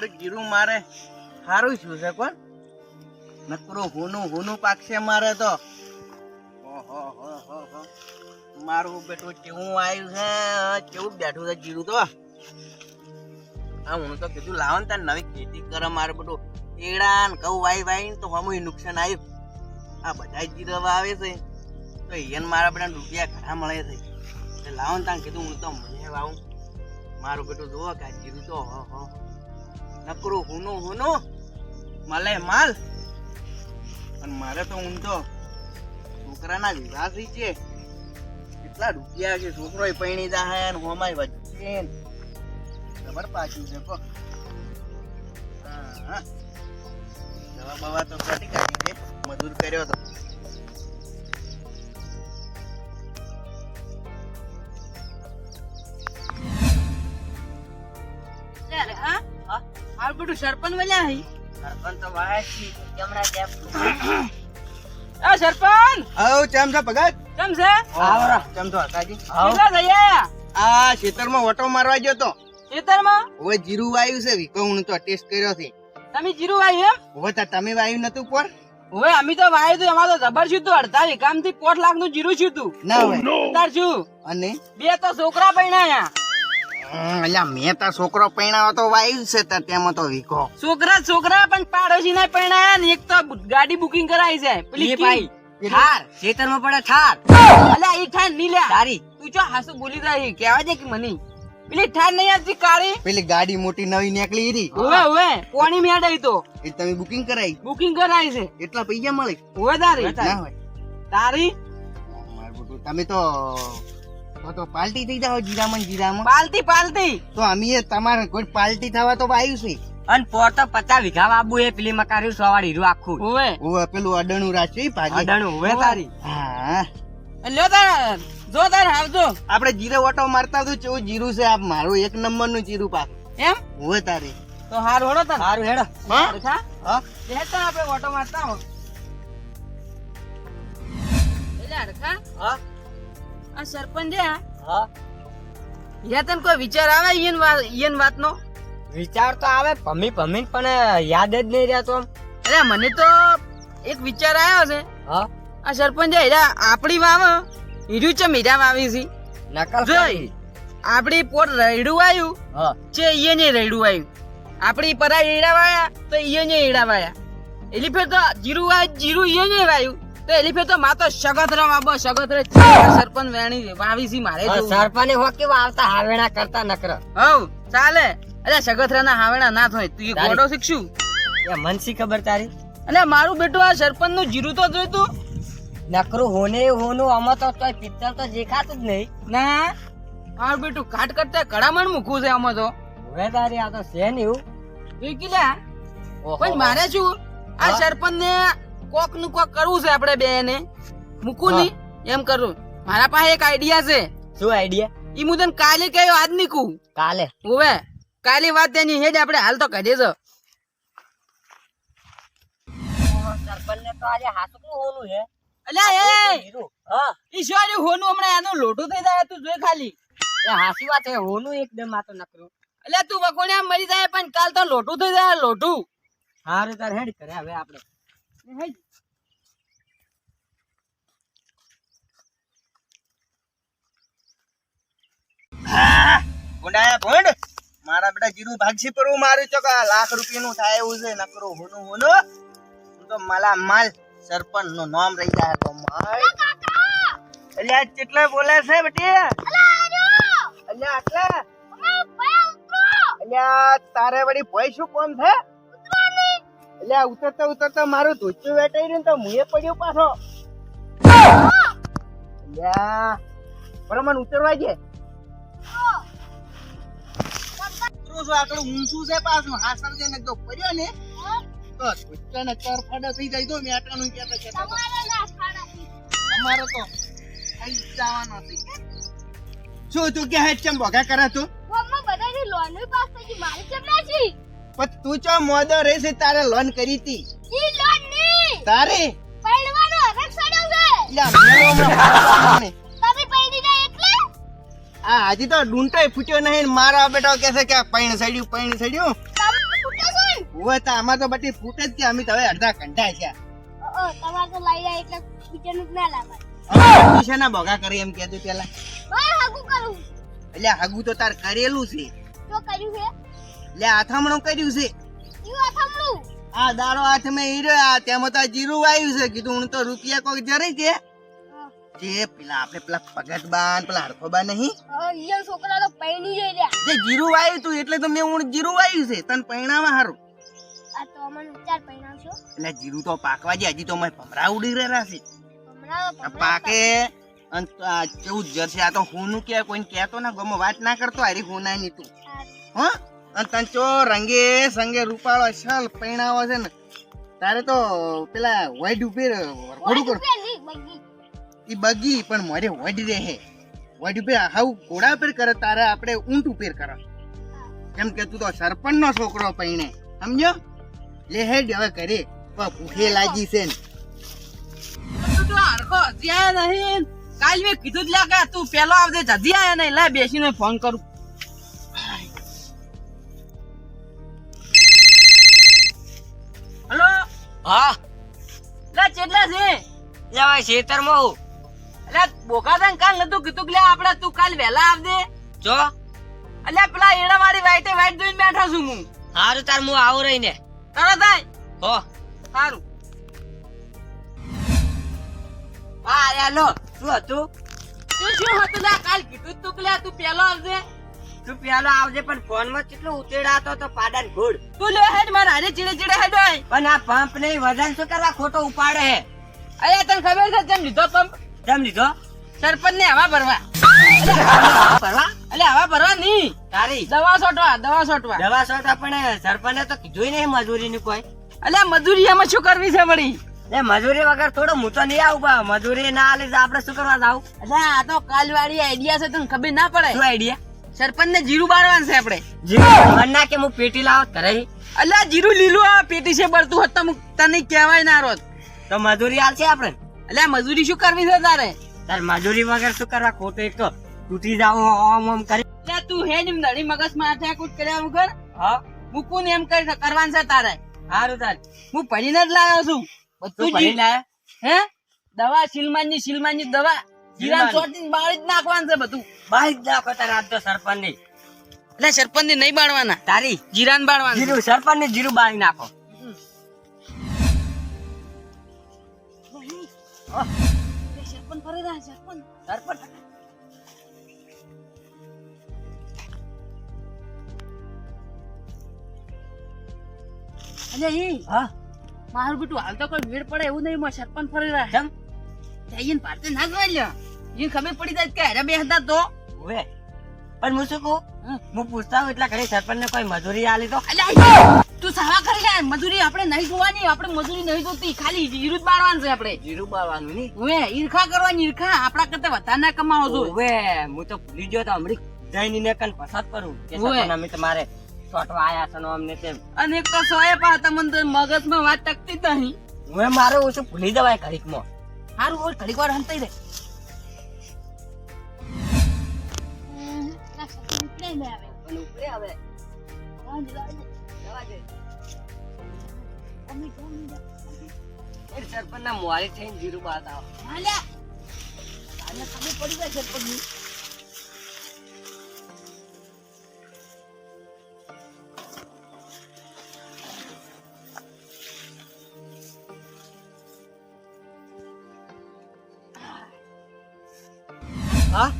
તો જીરું મારે. સારું શું છે કોણ? નકરું હુનું હુનું પાકશે મારે તો. મારું બેટું કેવું આવ્યું છે? કેવું બેઠું છે જીરું તો? હા હું તો કીધું, લાવો ને નવી ખેતી કરે મારું બધું કેળા ને ઘઉં વાઈ વાઈ તો હમું નુકસાન આવ્યું આ બધા જીરા વાવે છે. તો એને મારા બધા રૂપિયા ઘણા મળે છે. એટલે લાવો ને કીધું, હું તો મને વાવું. મારું બેટું જુઓ કે આ જીરું તો હો હો. નકરું હુનું હુનું મળે માલ. અને મારે તો હું તો છોકરાના વિવાહ થઈ છે. કેટલા રૂપિયા છે? છોકરો પૈણી જાહે ને હોમાય વચ્ચે ખબર પાછું છે કો હા હા. દવા બવા તો કાઢી કાઢી મજૂર કર્યો તો. બધું સરપંચ વલ્યા હી? સરપંચ તો વાહે છે કેમ? આ સરપંચ! આવ ચમ છે ભગત? કેમ છે? આવરા. ચમ તો હતાજી કેટલા થઈ આયા આ ખેતરમાં ઓટો મારવા ગયો તો. ખેતરમાં? ઓય જીરું વાયુ છે વિકો હું તો ટેસ્ટ કર્યો છે. તમે જીરું વાયુ એમ? હવે તાર તમે વાયુ નતું પર હવે અમે તો વાયુ તું એમાં તો જબર છું તું અડધા વીઘામથી પોટ લાખનું જીરું છું તું. ના હોય. તાર છું. અને? બે તો છોકરા પૈણા અલ્યા મેં તાર છોકરો પૈણાવો તો વાયુ છે તાર તેમાં તો વિકો છોકરા છોકરા પણ પાડોશી ના પૈણાયા ને એક તો ગાડી બુકિંગ કરાવી છે. પેલી કી. ઠાર ખેતરમાં પડે ઠાર અલ્યા ઈ ઠારની તારી. તું ચો હાસુ બોલી રહી કેવા દે કે મને. પેલી ઠાર નહીં આવતી કાળી? પેલી ગાડી મોટી નવી નીકળી રહી હવે હવે. કોની મેડાઈ તો. એ તમે બુકિંગ કરાવી બુકિંગ કરાવી છે. એટલા પૈસા મળે? હવે તારી. તારી? તમે તો તો પાલટી થઈ જાવ જીરામાં જીરામાં. પાલતી પાલતી તો અમે તમારે કોઈ પાલટી થવા તો આવ્યું છે. અને પોર તો પચાસ વીઘા બાબુ એ પેલી મકાર્યું સો વાળી હીરું આખું. ઓવે ઓવે પેલું અડણું રાખ્યું ભાગે. અડણું ઓવે તારી. હા. લ્યો તાર જો તાર આવજો. આપણે જીરો ઓટો મારતા તો કેવું જીરું છે? આ મારું એક નંબરનું જીરું પાક. એમ? ઓવે તારી. તો હાર હોડો તાર. સારું હેડો. હા? હા? હા તો આપણે ઓટો મારતા હો એટલે હા? આ સરપંચ હા? યા તને કોઈ વિચાર આવે ઈયન વાત ઈયન વાતનો? વિચાર તો આવે ભમી ભમી પણ યાદ જ નહીં રહ્યા તો અરે મને તો એક વિચાર આવ્યો છે. હા. આ સરપંચ હીરા આપણી વાવ હીરું ચમ હીરા વાવી છે? નકલ જોઈ. આપણી પોટ રેડું આવ્યું હા. છે ઈયને રેડું આવ્યું આપણી પરા હીરા વાયા તો ઈયને હીરા વાયા. એલી ફેર તો જીરું આ જીરું ઈયને વાયું. તો એલિફે તો મા તો સગતરા વાબો સગતરા સરપંચ વેણી વાવીસી મારે. સરપંચે હો કેવા આવતા હાવેણા કરતા નકર. હવ ચાલે. અરે સગતરા ના હાવેણા ના થાય. તું ગોડો શીખશું. એ મનસી ખબર તારી? અને મારું બેટું આ સરપંચનું જીરું તો જોઈતું નકરું હોને હોનું આમાં તો તોય પિત્તળ તો દેખાતું જ નહીં. ના મારું બેટું કાટ કરતા કડામણ મૂકવું છે આમાં તો. હવે તારી આ તો છે ને એવું લે પણ મારે શું? આ સરપંચ ને કોકનું કોક કરવું છે આપણે બે ને મૂકું નહીં? એમ કરું. મારા પાસે એક આઈડિયા છે. શું આઈડિયા ઈ હું તને કાલે કયો આજ નીકું કાલે? હવે. કાલે વાત તેની હેડ આપણે હાલ તો આજે હાથું હોનું છે. અલ્યા એ! હા. ઈ શું હોનું હમણાં એનું લોટું થઈ જાય તું જોઈ ખાલી. એ હાસી વાત હે હોનું એકદમ આ તો નકરું. તું વકોણ્યા મરી જાય પણ કાલ તો લોટું થઈ જાય લોટું હારું તાર હેડ કરે હવે આપણે. હેડ. ગુંડાયા ભોંડ? મારા બેટા જીરું ભાગશી પર હું મારું ચોક લાખ રૂપિયાનું થાય એવું છે નકરો હોનું હોનું. હું તો માલા માલ સરપંચનું નામ રહી જાય તો માલ. અલ્યા કેટલા બોલે છે બેટી? અલ્યા આટલા? અલ્યા તારે વળી ભોય શું કોમ છે? અલ્યા ઉતરતા ઉતરતા મારો ધોચું વેટાઈ રહ્યું ને તો મુએ પડ્યો પાછો. બરાબર ઉતરવા છું આટલું ઊંચું છે પાછું. હાસર છે ને જો પડ્યો ને તો ધોચાને ચાર થઈ જાય તો મેં આટલાનું કહેતા કહેતા. અમારો તો થઈ જવાનો છે શું તું કે ચમ ભોગા કરે તું? પણ તું ચો મોદો રહેશે તારે લોન કરી તી. તારે? હમણાં આ હજી તો ડૂંટોય ફૂટ્યો નહીં ને મારા બેટો કહે છે કે પૈણ સડ્યું પૈણ સડ્યું. હોય તો આમાં તો બધી ફૂટે જ કે અમે તો હવે અડધા ઘંટા છે. તમારે તો લઈ જાય એટલે બીજાનું જ ના ભોગા કરી એમ કહેતું પેલા. બસ હાગું કરું. એટલે હગું તો તાર કરેલું છે. તો કર્યું છે? એટલે અથામણું કર્યું છે. આ દાડો હાથમાં હીરો આ તેમાં તો જીરું આવ્યું છે. કીધું હું તો રૂપિયા કોક જરી છે જે પેલા આપણે પેલા ભગતબાન પેલા હરખોબા નહીં. ઈયન છોકરા તો પૈણી જઈ રહ્યા જે જીરું વાયું તું એટલે તો મેં હું જીરું વાયું છે. તને પૈણામાં હારું. આ તો અમને ચાર પૈણાવશો એટલે જીરું તો પાકવા જે હજી તો મેં ભમરા ઉડી રહ્યા છે. પાકે અને આ કેવું જશે. આ તો હુંનું કે કોઈને કહેતો ના ગમો વાત ના કરતો હારી હુના ની તું. હો? અને તને ચો રંગે સંગે રૂપાળો અસલ પૈણાવો છે ને તારે તો પેલા વાઈડ ઉપર ઘોડું કરો. એ બગી. પણ મારે વડ રહે. વડ ઉપર હાવ ઘોડા ઉપર કરે તારે આપણે ઊંટ ઉપર કરે કેમ કે તું તો સરપંચનો છોકરો પૈણે સમજો લે હેડ હવે કરે પણ ભૂખે લાગી છે ને. તું તો હરખો નહીં. કાલ મેં કીધું જ લાગે તું પેલો આવજે જજી આયા નહીં. લે બેસીને ફોન કરું. હા? લે ચેટલા છે? લેવાય ખેતરમાં હું. એટલે બોકાદન કાલ નતું કીધું કે લે આપણે તું કાલ વહેલા આવજે. જો. એટલે પેલા એડા વાળી વાઈટે વાઈટ જોઈને બેઠો છું હું. હારું તાર હું આવું રહીને. તરત આય હો. સારું હા હેલો શું હતું? તું શું હતું? લે કાલ કીધું તું કે તું પેલો આવજે. તું પેલો આવજે પણ ફોનમાં કેટલું ઉતેડાતો તો પાડન ઘોડ તું લે હેડ મારા હારે ચીડે ચીડે હેડ હોય. પણ આ પંપ નહીં વજન શું કરવા ખોટો ઉપાડે હે? અરે તને ખબર છે તેમ લીધો પંપ? કેમ લીધો? સરપંચ ને હવા ભરવા. ભરવા? એટલે હવા ભરવા નહીં. તારી. દવા છોટવા દવા છોટવા દવા સોટા પણ સરપંચે તો કીધું નહીં મજૂરી ની કોઈ. એટલે મજૂરી એમાં શું કરવી છે વળી? એ મજૂરી વગર થોડો હું તો નહીં આવું મજૂરી ના લે આપડે શું કરવા જાવ એટલે આ તો કાલવાળી આઈડિયા છે તને ખબર ના પડે? શું આઈડિયા સરપંચ ને જીરું બાળવાનું છે આપણે. જીરું? ના કે હું પેટી લાવો કરે એટલે જીરું લીલું આ પેટી છે બળતું હોત તો હું તને કહેવાય ના રોત તો મજૂરી આલશે આપણે? એટલે મજૂરી શું કરવી છે તારે? તાર મજૂરી વગર શું કરવા? ખોટું એક તો તૂટી જાવ ઓમ ઓમ કરી. એટલે તું હે જ નડી મગજ માથે કુટ કર્યા વગર? હા? મૂકું ને એમ કરી કરવાનું છે તારે. સારું તાર. હું ભણીને જ લાવ્યો છું. તું બધું ભણી હે? દવા સિલમાનની સિલમાનની દવા. જીરાન ચોટીને બાળી જ નાખવાનું છે બધું. બાઈ જ નાખો તાર આજ તો સરપંચની એટલે સરપંચ ને નહીં બાળવાના. તારી. જીરાન બાળવાનું. જીરું સરપંચ ને જીરું બાળી નાખો. સરપંચ. ફરે રહ્યા સરપંચ સરપંચ એટલે હા? મારું બેટું હાલ તો કોઈ ભીડ પડે એવું નહીં સરપંચ ફરી રહ્યા જઈને પાતે ના જોઈ લ્યો ખબર પડી જાય કે અરે બે હતા તો? હવે પણ હું શું કહું? હું પૂછતા હું એટલા ઘરે સરપંચ ને કોઈ મજૂરી આલી તો? તું સાવા કરી લે. મજૂરી આપણે નહીં જોવાની આપણે મજૂરી નહીં જોતી. ખાલી જીરું બારવાનું છે આપણે. જીરું બારવાનું નહીં? હવે ઈરખા કરવાની ઈરખા. આપણા કરતા વધારે ના કમાવો છો. હવે હું તો ભૂલી ગયો તો હમણાં જઈને ને કન પસાદ કરું. કે. સરપંચ અમે તમારે છોટવા આયા છે ને અમને તેમ. અને એક તો સોએ પા તમને તો મગજમાં વાત ટકતી જ નહીં. હવે મારે ઓછું ભૂલી જવાય ઘડીકમાં. સારું હોય ઘડીક વાર હંતાઈ દે. આ મે આવે. પણ ઉપરે આવે હા, જવા દે. જવા દે. અમે કોણ. એ સરપંચ ના મોરી થઈને જીરું બાળતા આવ હાલ્યા આને ખબર પડી જાય સરપંચની. હા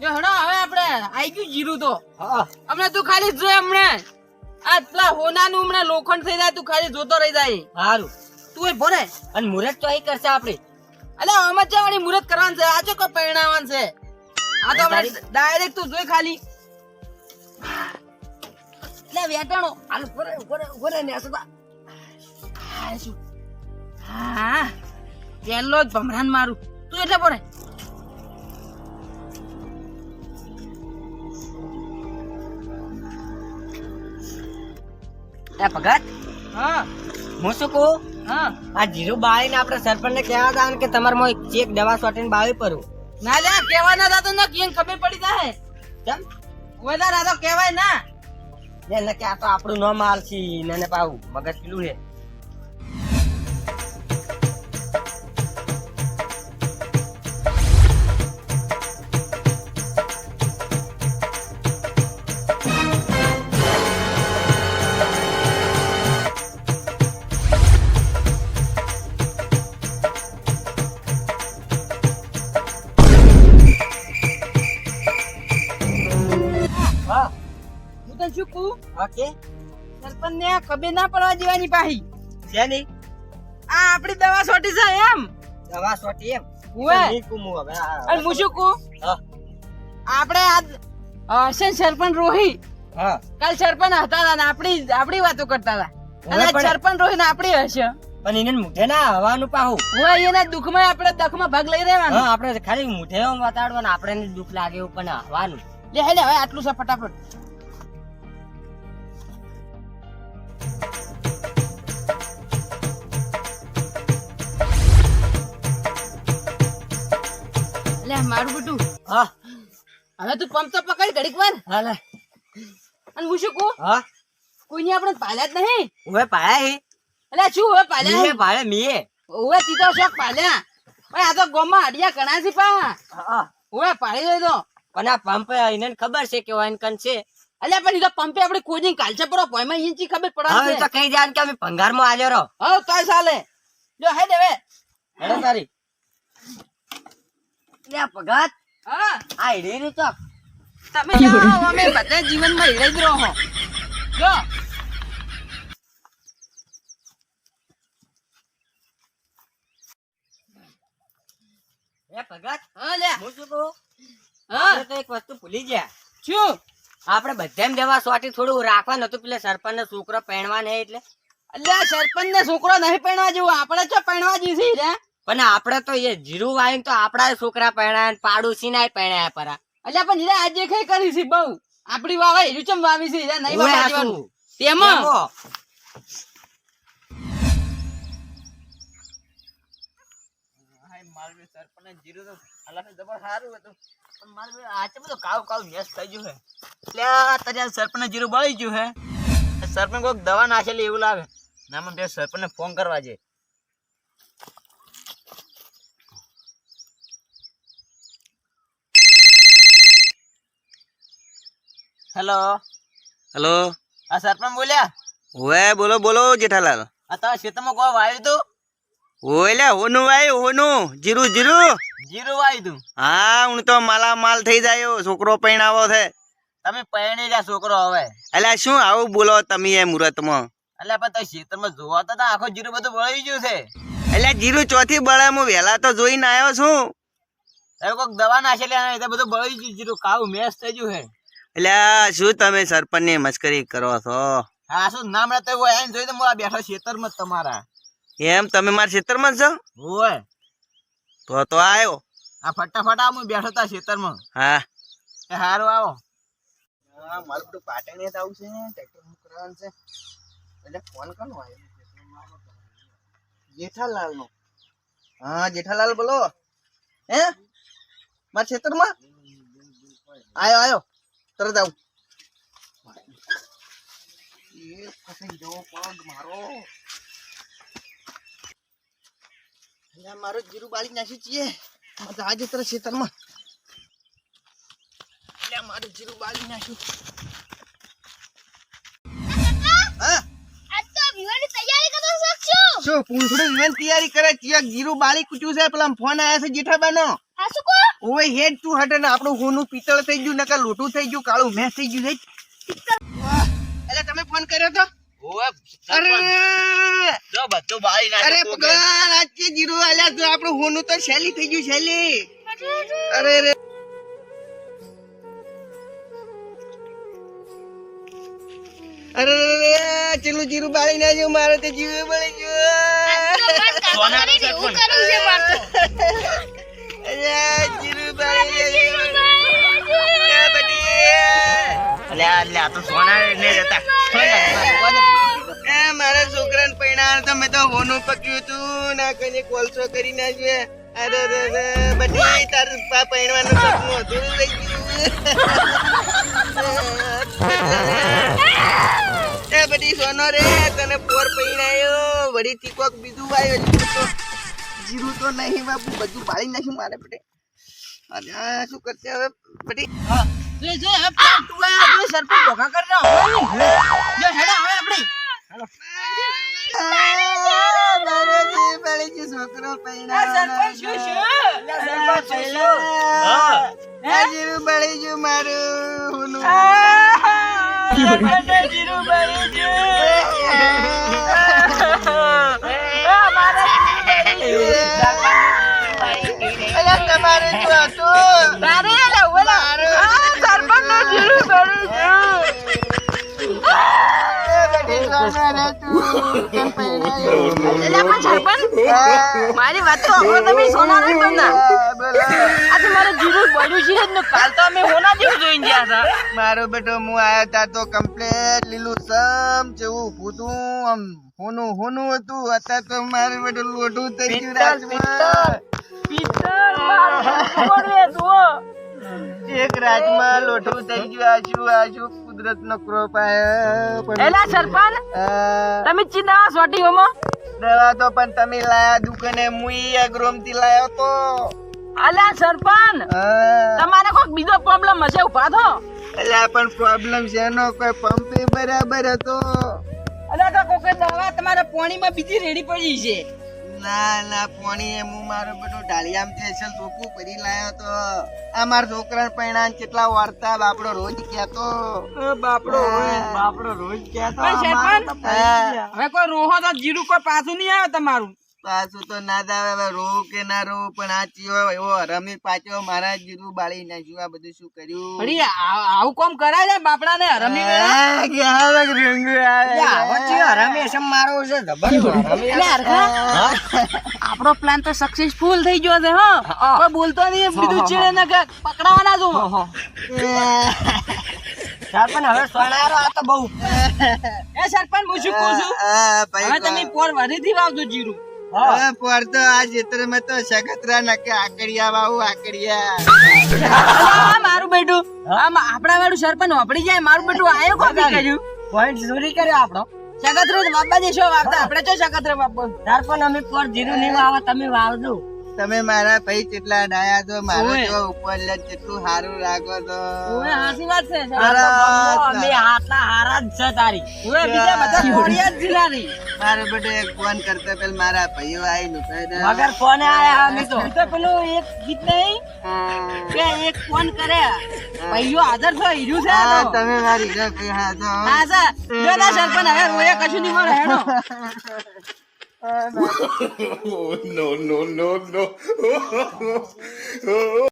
એ હડો હવે આઈ ગયું જીરું તો. હમણાં તું ખાલી જો હમણે. આ પેલા હોનાનું હમણાં લોખંડ થઈ જાય તું ખાલી જોતો રહી જાય. સારું તું એ ભરે. અને મુહૂર્ત તો અહીં કરશે આપણે. અલે અમે ચા વાળી મુહૂર્ત કરવાનું છે? આજે કોઈ પરિણામવાનું છે? આ તો હમણાં ડાયરેક્ટ તું જોઈ ખાલી. એટલે વેટાણો. હાલ ભરે ભરે ભરે ને શું? હા. પેલો જ ભમરાન મારું. તું એટલે ભરે. એ ભગત હા. હું શું કહું? હા. આ જીરું બાળીને આપણે સરપંચ ને કહેવા હતા કે તમારે ચેક દવા સોટીને બાવી પડું ના લે કેવા ના થતો ના કેમ ખબર પડી જાય. કેમ? વધારે આ તો કહેવાય ના. એને કે આ તો આપણું ન માલ છે ને પાવું. મગજ પેલું છે. કહું સરપંચ ને કબે ના પડવા દેવાની પાહી. છે આ આપણી દવા સોટી છે એમ. દવા સોટી એમ? હુએ. અને હું શું કહું હા. આપણે આ હશે સરપંચ રોહી? હા. કાલ સરપંચ હતા ને આપણી આપણી વાતો કરતા હતા અને સરપંચ રોહી ને આપણી હશે. પણ એને મુઠે ના હવાનું પાહું. હું એના દુઃખમાં આપણે દખમાં ભાગ લઈ રહેવાનો. હા આપણે ખાલી મુઠે વાતાડવાનું આપણે દુઃખ લાગે એવું પણ હવાનું. લે હેલે હવે આટલું છે ફટાફટ. મારું બટુ. હા. હવે તું પંપ તો પકડ ઘડીક વાર. હાલે અને હું શું કહું? હા. કોઈને આપણે પાલ્યા જ નહીં. ઉભે પાયા હે. એટલે શું હવે પાલ્યા હે? પાયા મીએ. ઓવે તીતો શોખ પાલ્યા. ભાઈ આ તો ગોમાં અડિયા ઘણા છે પા હા. ઓવે પાડી દે તો. પણ આ પંપ એને ખબર છે કે વાઈન કન છે? અલ્યા પણ ઈ તો પંપે આપણે દિન કાલચે પરો પોયમાં ઈંચી ખબર હવે પડે તો કઈ જાન કે અમે ભંગારમાં આલ્યો રહો હા તો ચાલે. જો હે દેવે હેડો તારી. લે ભગત. હા. આ હીરી તો. તમે જાઓ અમે બધા જીવનમાં હીરે જ રહો. જો. ભગત હા લે હું શું કહું? હા. તો એક વસ્તુ ભૂલી ગયા. શું? આપણે બધાને દેવા સોટી થોડું રાખવા નતું પેલા સરપંચ નો છોકરો પહેણવા નહીં એટલે. અલ્યા સરપંચ ને છોકરો નહીં પહેણવા જેવું આપણે ચો પહેણવા જઈશી રે પણ આપણે તો એ જીરું વાઈન તો આપણા છોકરા પહેણાયા પાડોશી ના પહેણાયા પરા. એટલે પણ હીરા આજે કઈ કરી છે? બહુ. આપડી વાવા હીરું ચમ વાવી છે? હીરા નહીં ઓય વાવવા હાસુ. જેવાનું. તેમાં? એમો. સરપંચ કોઈક દવા નાખેલી એવું લાગે. ના મને બે સરપંચ ફોન કરવા છે હેલો. હેલો. આ સરપંચ બોલ્યા? ઓએ બોલો બોલો જેઠાલાલ. આ તારા ખેતરમાં કોઈ વાવ્યું તું ઓલે હોનું ભાઈ હોનું જીરું જીરું. જીરું વાવ્યું તું હા હું તો માલા માલ થઈ જાય. છોકરો પૈણાવો છે. તમે પૈણી રહ્યા છોકરો હવે. એટલે શું આવું બોલો તમે એ મુહૂર્તમાં એટલે પણ તમે ખેતરમાં જોવા તો તા આખો જીરું બધું બળી ગયું છે. એટલે જીરું ચોથી બળે હું વહેલા તો જોઈને આવ્યો છું. હવે કોઈક દવા નાખેલી બધું બળી ગયું જીરું કાવું મેસ થઈ ગયું છે. એટલે શું તમે સરપંચની મસ્કરી કરો છો? હા શું નામ રહેતો હોય એને જોઈ તો મારા આ બેઠો ખેતરમાં તમારા. એમ તમે મારા ખેતરમાં જ છો? હોય. તો તો આવ્યો આ ફટાફટ આવો હું બેઠો તા ખેતરમાં. હા. એ હારું આવો. હા મારું બધું પાટણ જ આવું છે ટ્રેક્ટર છે. એટલે ફોન કરનો આવ્યો જેઠાલાલ નો હા જેઠાલાલ બોલો. હે? મારા ખેતરમાં? આયો આયો. તરત આવું. એ ફસાઈ ગયો પગ મારો મારો જીરું બાળી નાખ્યું છીએ મજા આજે તરત ખેતરમાં. મારું જીરું બાળી નાખ્યું. શું પૂંછડું વિવાન તૈયારી કરે? જીરું બાળી કૂટ્યું છે પેલા ફોન આવ્યા છે જેઠાબાનો. હા શું હેડ તું હટે ને આપણું હોનું પિત્તળ થઈ ગયું નકર લોટું થઈ ગયું કાળું મેસ થઈ ગયું એટલે તમે ફોન કર્યો તો? અરે! જો બધું અરે ભગવાન આજે જીરું આલ્યા તો આપણું હોનું તો શેલી થઈ ગયું શેલી. અરે રે અરે ચેલું જીરું બાળી નાખ્યું મારે તે જીરું બળી ગયું. મારે. અરે સોના ને પૈણા તમે તો હોનું પક્યું તું ના કને કોલસો કરી નાખ્યો અરે બધી રે બટી તારું પા પૈણવાનું સપનું અધૂરું થઈ ગયું એ બધી સોનો રે, તને પોર પૈણાયો વળી ટીકોક બીજું વાયો જીરું તો નહીં બાપુ બધું બાળી નાખ્યું મારે પટે અરે શું કરશે હવે? પટી લે જો તું આપણે સરપંચ ભોગા કરી રહ્યો જો હેડા હવે આપણે. બાબાજી બાળી ગયું છોકરો આ સરપંચ શું શું સરપંચ શું શું જીરું બાળી ગયું મારું હુનું. જીરું બળી તમારે શું હતું? તારે લે ઓલા આ સરપંચનું જીરું બળી ગયું એ બધી સોનો રે તું. કેમ પૈણાયો? એટલે પણ સરપંચ આ, મારી વાત તો હમણાં તમે સોના નહીં બનતા આજે મારે જીરું બળ્યું છે ને કાલ તો અમે હોના જેવું જોઈને ગયા હતા મારો બેટો હું આયા તા તો કમ્પ્લેટ લીલું સમ જેવું ભૂતું આમ હોનું હોનું હતું અત્યારે તો મારું બેટો લોઢું થઈ ગયું પિત્તળ એક રાજમાં લોઢું થઈ ગયું આશુ આશુ કુદરત નો ક્રોપ આયો. એલા સરપંચ તમે ચિંતા સોટી ઓમો દવા તો પણ તમે લાયા દુકાને મુઈ અગ્રોમથી લાયો તો. અલા સરપંચ તમારે કોઈક બીજો પ્રોબ્લેમ હશે ઊભા થો. અલ્યા પણ પ્રોબ્લેમ છે એનો કોઈ પંપે બરાબર હતો. અલા તો કોકે દવા તમારા પાણીમાં બીજી રેડી પડી છે. ના ના પોણી એમ હું મારો બધો ઢાળિયામથી અસલ ધોકું ભરી લાયો તો. આ મારા છોકરા પૈણા કેટલા વાર્તા બાપડો રોજ કહેતો. બાપડો બાપડો રોજ કહેતો. હવે કોઈ રોહો તો જીરું કોઈ પાછું નહીં આવે તમારું? પાછું તો ના દાવે હવે રોવું કે ના રોવું પણ આ ચિયો એવો હરમી પાછો મારા જીરું બાળી નાખ્યું આ બધું શું કર્યું? અરે આવું કોમ કરાય ને બાપડા ને રમી હવે રંગ આવે. રંગ આવે. આપણો પ્લાન તો સક્સેસફુલ થઈ ગયો છે હા. બોલતો નહીં બીજું ચીડે ને પકડાવાના જો સરપંચ હવે સોનારો આ તો બહુ. એ સરપંચ હું શું કહું છું? હવે તમે પોર વધીથી વાવજો જીરું. હવે પર તો આ ચિત્રમાં તો સખતરા નકે આકડિયા વાવું આકડિયા. મારું બેટું. આમ આપણા વાળું સરપંચ વાપરી જાય મારું બેટું આયો કોપી કર્યું પોઈન્ટ ચોરી કર્યો આપણો. સગતરો બાપા શું વાવતા આપણે ચો સગતરો બાપો? સરપંચ અમે પર જીરું નહીં વાવો તમે વાવજો. તમે મારા ભાઈ કેટલા ડાયા છો? મારો જો ઉપર લે કેટલું સારું રાખો છો? ઓય હાસી વાત છે. અમે હાથના હારા જ છે તારી. ઓય બીજા બધા કોડિયા જ જિલ્લાની મારો એક ફોન કરતા પેલા મારા ભાઈઓ આઈ નું મગર ફોને આયા અમે તો. તો પેલું એક ગીત નહીં કે એક ફોન કરે. ભાઈઓ હાજર છો હીરું છે હા તમે મારી જો કઈ હા છો હા સર જો ના સરપંચ હવે રોયા કશું નહીં મળે હેડો. no, no, no, no.